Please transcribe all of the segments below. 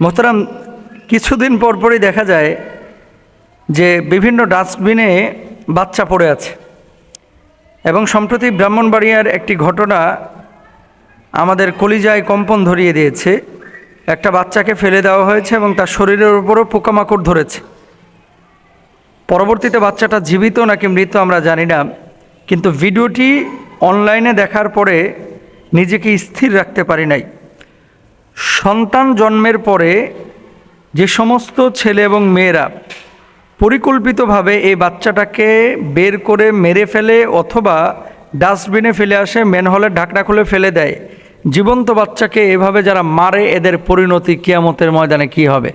মোহতারাম, কিছুদিন পরপরই দেখা যায় যে বিভিন্ন ডাস্টবিনে বাচ্চা পড়ে আছে। এবং সম্প্রতি ব্রাহ্মণবাড়িয়ার একটি ঘটনা আমাদের কলিজায় কম্পন ধরিয়ে দিয়েছে। একটা বাচ্চাকে ফেলে দেওয়া হয়েছে এবং তার শরীরের উপরও পোকামাকড় ধরেছে। পরবর্তীতে বাচ্চাটা জীবিত নাকি মৃত আমরা জানি না, কিন্তু ভিডিওটি অনলাইনে দেখার পরে নিজেকে স্থির রাখতে পারি নাই। সন্তান জন্মের পরে যে সমস্ত ছেলে এবং মেয়েরা পরিকল্পিতভাবে এই বাচ্চাটাকে বের করে মেরে ফেলে অথবা ডাস্টবিনে ফেলে আসে, ম্যানহলের ঢাকনা খুলে ফেলে দেয়, জীবন্ত বাচ্চাকে এভাবে যারা মারে, এদের পরিণতি কিয়ামতের ময়দানে কি হবে?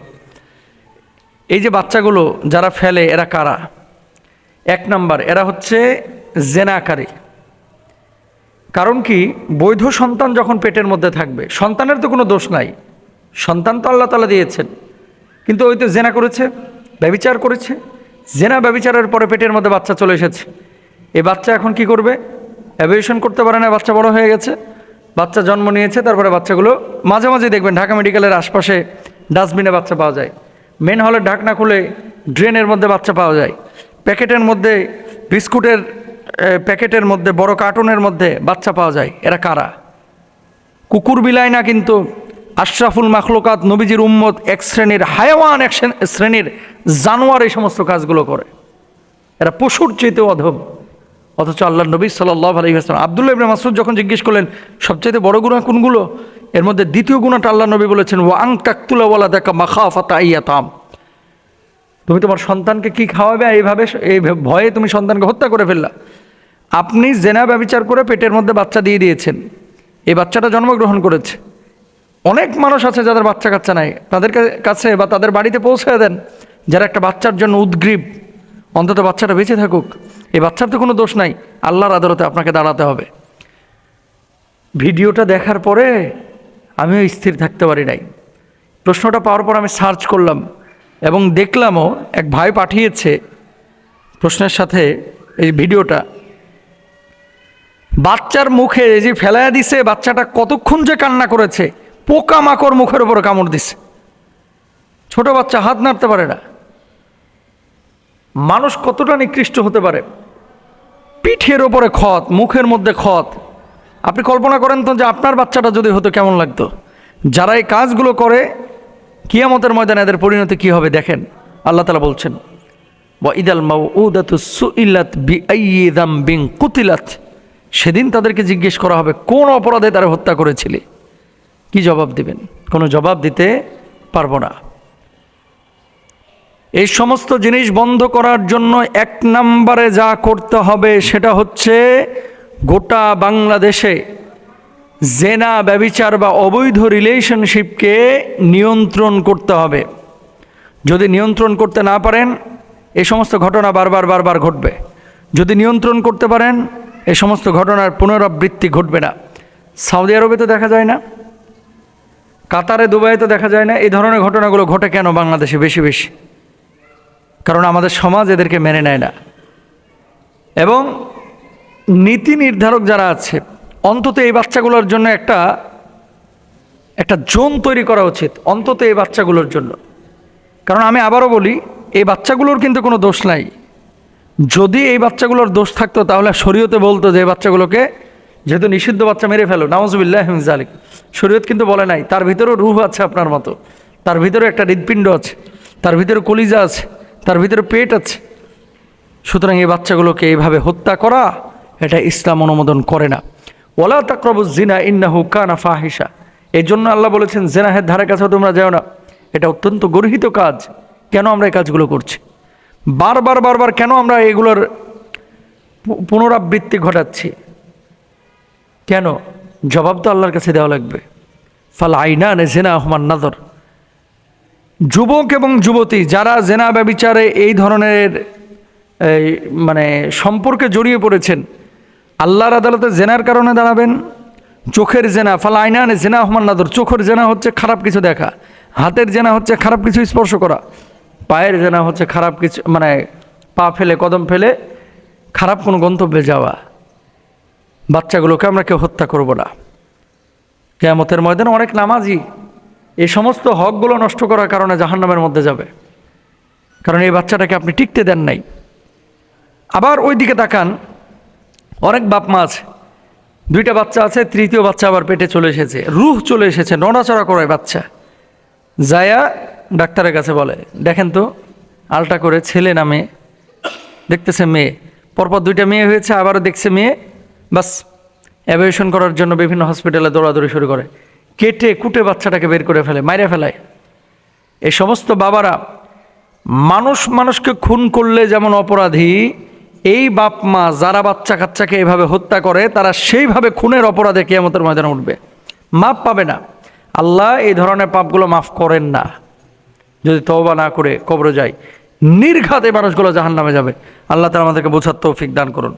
এই যে বাচ্চাগুলো যারা ফেলে, এরা কারা? এক নাম্বার, এরা হচ্ছে জেনাকারী। কারণ কি? বৈধ সন্তান যখন পেটের মধ্যে থাকবে, সন্তানের তো কোনো দোষ নাই। সন্তান তো আল্লাহ তালা দিয়েছেন। কিন্তু ওই তো জেনা করেছে, ব্যবিচার করেছে। জেনা ব্যবিচারের পরে পেটের মধ্যে বাচ্চা চলে এসেছে। এই বাচ্চা এখন কি করবে? অ্যাভিয়েশন করতে পারে না, বাচ্চা বড় হয়ে গেছে। বাচ্চা জন্ম নিয়েছে, তারপরে বাচ্চাগুলো মাঝে মাঝে দেখবেন ঢাকা মেডিকেলের আশপাশে ডাস্টবিনে বাচ্চা পাওয়া যায়। মেন হলের ঢাকনা খুলে ড্রেনের মধ্যে বাচ্চা পাওয়া যায়। প্যাকেটের মধ্যে বিস্কুটের প্যাকেটের মধ্যে, বড় কার্টুনের মধ্যে বাচ্চা পাওয়া যায়। এরা কারা? কুকুর বিলায় না কিন্তু আশরাফুল মাখলুকাত, নবীজির উম্মত, এক শ্রেণির হায়াওয়ান, এক শ্রেণ- শ্রেণির জানোয়ার এই সমস্ত কাজগুলো করে। এরা পশুর চেয়েতে অধম। অথচ আল্লাহ নবী সাল্লাহ আলহিহাস্লাম আবদুল্লাহ ইবনে মাসুদ যখন জিজ্ঞেস করলেন, সবচাইতে বড় গুণা কোনগুলো? এর মধ্যে দ্বিতীয় গুণাটা আল্লাহ নবী বলেছেন ও আং তাকতুলাওয়ালা দেখা মাখা ফাতা ইয়াতাম তুমি তোমার সন্তানকে কি খাওয়াবে? এইভাবে, এই ভয়ে তুমি সন্তানকে হত্যা করে ফেললা। আপনি জেনা ব্যবচার করে পেটের মধ্যে বাচ্চা দিয়ে দিয়েছেন। এই বাচ্চাটা জন্মগ্রহণ করেছে। অনেক মানুষ আছে যাদের বাচ্চা কাচ্চা নাই। তাদের কাছে বা তাদের বাড়িতে পৌঁছে দেন। যারা একটা বাচ্চার জন্য উদ্গ্রীব, অন্তত বাচ্চাটা বেঁচে থাকুক। এই বাচ্চার তো কোনো দোষ নাই। আল্লাহর আদালতে আপনাকে দাঁড়াতে হবে। ভিডিওটা দেখার পরে আমিও স্থির থাকতে পারি নাই। প্রশ্নটা পাওয়ার পর আমি সার্চ করলাম এবং দেখলামও এক ভাই পাঠিয়েছে প্রশ্নের সাথে এই ভিডিওটা। বাচ্চার মুখে যে ফেলাইয়া দিছে, বাচ্চাটা কতক্ষণ যে কান্না করেছে পোকা মাকড় মুখের উপরে কামড় দিছে। ছোট বাচ্চা হাত নাড়তে পারে না। মানুষ কতটা নিকৃষ্ট হতে পারে। পিঠের ওপরে ক্ষত, মুখের মধ্যে ক্ষত। আপনি কল্পনা করেন তো যে আপনার বাচ্চাটা যদি হতো কেমন লাগতো। যারা এই কাজগুলো করে, কিয়ামতের ময়দানে এদের পরিণতি কি হবে দেখেন। আল্লাহ তালা বলছেন, ওয়া ইদাল মাউ উদাতু সুইলাত বি আইয়িদাম বিং কুতিলাত। সেদিন তাদেরকে জিজ্ঞেস করা হবে, কোন অপরাধে তারা হত্যা করেছিলে? কি জবাব দিবেন? কোনো জবাব দিতে পারব না। এই সমস্ত জিনিস বন্ধ করার জন্য এক নম্বরে যা করতে হবে সেটা হচ্ছে গোটা বাংলাদেশে জেনা, ব্যবিচার বা অবৈধ রিলেশনশিপকে নিয়ন্ত্রণ করতে হবে। যদি নিয়ন্ত্রণ করতে না পারেন এই সমস্ত ঘটনা বারবার বারবার ঘটবে। যদি নিয়ন্ত্রণ করতে পারেন এই সমস্ত ঘটনার পুনরাবৃত্তি ঘটবে না। সৌদি আরবে তো দেখা যায় না, কাতারে দুবাইতে দেখা যায় না। এই ধরনের ঘটনাগুলো ঘটে কেন বাংলাদেশে বেশি বেশি? কারণ আমাদের সমাজ এদেরকে মেনে নেয় না। এবং নীতি নির্ধারক যারা আছে, অন্তত এই বাচ্চাগুলোর জন্য একটা একটা জোন তৈরি করা উচিত, অন্তত এই বাচ্চাগুলোর জন্য। কারণ আমি আবারও বলি, এই বাচ্চাগুলোর কিন্তু কোনো দোষ নাই। যদি এই বাচ্চাগুলোর দোষ থাকতো, তাহলে শরীয়তে বলতো যে বাচ্চাগুলোকে যেহেতু নিষিদ্ধ বাচ্চা মেরে ফেলো নাওজবিল্লাহ জালিক শরীয়ত কিন্তু বলে নাই, তার ভিতরেও রুহ আছে আপনার মতো। তার ভিতরে একটা হৃদপিণ্ড আছে, তার ভিতরে কলিজা আছে, তার ভিতরে পেট আছে। সুতরাং এই বাচ্চাগুলোকে এইভাবে হত্যা করা, এটা ইসলাম অনুমোদন করে না। ওলা তাকরবু জিনা ইন্নাহু কানা ফাহিসা এই জন্য আল্লাহ বলেছেন জেনাহের ধারে কাছেও তোমরা যাও না। এটা অত্যন্ত গর্হিত কাজ। কেন আমরা এই কাজগুলো করছি? বারবার বারবার কেন আমরা এগুলোর পুনরাবৃত্তি ঘটাচ্ছি? কেন? জবাব তো আল্লাহর কাছে দেওয়া লাগবে। ফাল আইনা নে জেনা আহমান নাদর যুবক এবং যুবতী, যারা জেনা ব্যবিচারে এই ধরনের মানে সম্পর্কে জড়িয়ে পড়েছেন, আল্লাহর আদালতে জেনার কারণে দাঁড়াবেন, চোখের জেনা, ফালা আইনানে জেনা আহমান নাদর চোখের জেনা হচ্ছে খারাপ কিছু দেখা, হাতের জেনা হচ্ছে খারাপ কিছু স্পর্শ করা। পায়ের জেনা হচ্ছে খারাপ কিছু মানে পা ফেলে, কদম ফেলে, খারাপ কোনো গন্তব্যে যাওয়া। বাচ্চাগুলোকে আমরা কেউ হত্যা করব না। কেয়ামতের ময়দানে অনেক নামাজি এই সমস্ত হকগুলো নষ্ট করার কারণে জাহান্নামের মধ্যে যাবে। কারণ এই বাচ্চাটাকে আপনি টিকতে দেন নাই। আবার ওই দিকে তাকান, অনেক বাপ মা আছে। দুইটা বাচ্চা আছে, তৃতীয় বাচ্চা আবার পেটে চলে এসেছে। রুহ চলে এসেছে, নড়াচড়া করে বাচ্চা। যায়া ডাক্তারের কাছে বলে, দেখেন তো আলটা করে ছেলে না মেয়ে, দেখতেছে মেয়ে, পরপর দুইটা মেয়ে হয়েছে, আবারও দেখছে মেয়ে, বাস অ্যাভিয়েশন করার জন্য বিভিন্ন হসপিটালে দৌড়াদৌড়ি শুরু করে। কেটে কুটে বাচ্চাটাকে বের করে ফেলে, মাইরে ফেলায়। এই সমস্ত বাবারা মানুষ মানুষকে খুন করলে যেমন অপরাধী, এই বাপ মা যারা বাচ্চা কাচ্চাকে এভাবে হত্যা করে, তারা সেইভাবে খুনের অপরাধে কেয়ামতের ময়দানে উঠবে। মাপ পাবে না। আল্লাহ এই ধরনের পাপগুলো মাফ করেন না। যদি তওবা না করে কবর যায় নির্ঘাতে মানুষগুলো জাহান নামে যাবে। আল্লাহ তালা আমাদেরকে বোঝার তৌফিক দান করুন।